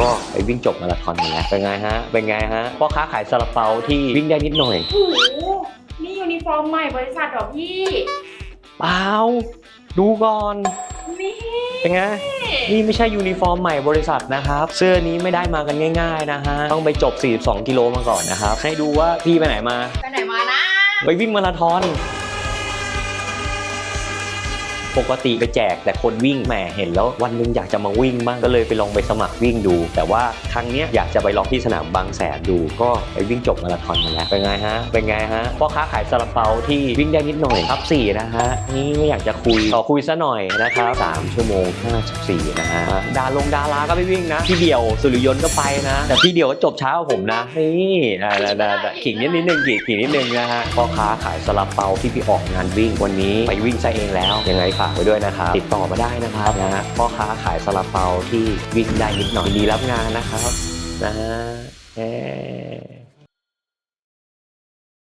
ก็ไปวิ่งจบมาราธอนมาแล้ว เป็นไงฮะ เป็นไงฮะ พ่อค้าขายซาลาเปาที่วิ่งได้นิดหน่อย โอ้โหนี่ยูนิฟอร์มใหม่บริษัทเหรอพี่ เปล่า ดูก่อน นี่เป็นไง นี่ไม่ใช่ยูนิฟอร์มใหม่บริษัทนะครับ เสื้อนี้ไม่ได้มากันง่าย ๆ นะฮะ ต้องไปจบ 42 กิโลมาก่อนนะครับ ให้ดูว่าพี่ไปไหนมา ไปไหนมานะ ไปวิ่งมาราธอน ปกติไปแจกแต่คนวิ่งแหมเห็นแล้ววันหนึงอยากจะมาวิ่งบ้างก็เลยไปลองไปสมัครวิ่งดู แต่ว่าครั้งนี้อยากจะไปลองที่สนามบางแสนดู ก็ไปวิ่งจบมาราธอนมาแล้วเป็นไงฮะเป็นไงฮะพ่อค้าขายซาลาเปาที่วิ่งได้นิดหน่อยครับสี่นะฮะนี่ไม่อยากจะคุยขอคุยซะหน่อยนะครับสามชั่วโมง54นะฮะดาลงดาราก็ไปวิ่งนะพี่เดียวสุริยนต์ก็ไปนะ แต่พี่เดียวก็จบเช้าผมนะนี่ได้ได้ได้ได้ขิงนิดนิดนึงขิงขิงนิดนึงนะฮะพ่อค้าขายซาลาเปาที่พี่ออกงานวิ่งวันนี้ไปวิ่งซะเองแล้วยังไงากไว้ด้วยนะครับ ติดต่อมาได้นะครับนะฮะพ่อค้าขายซาลาเปาที่วิ่งได้นิดหน่อยดีรับงานนะครับนะฮะ